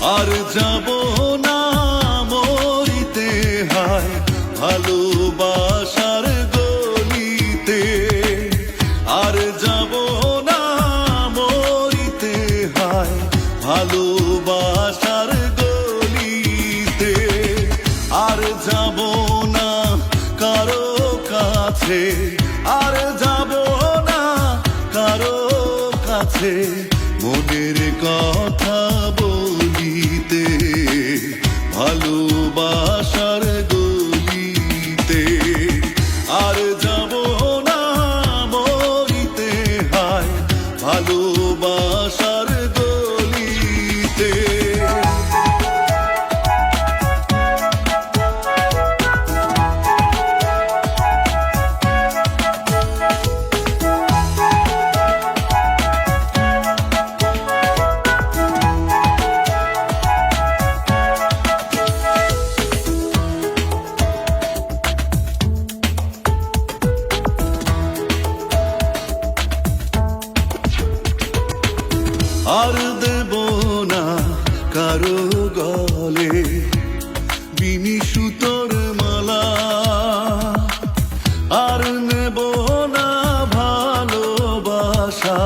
আর যাব না মরিতে হায়, ভালোবাসার গলিতে। আর যাব না মরিতে হায়, ভালোবাসার গলিতে। আর যাব না কারও কাছে, আর যাব না কারও কাছে। মনের কথা ভালোবাসার আর দেব না কারও গলে বিনি সুতোর মালা। আর নেব না ভালোবাসা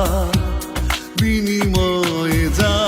বিনিময় যা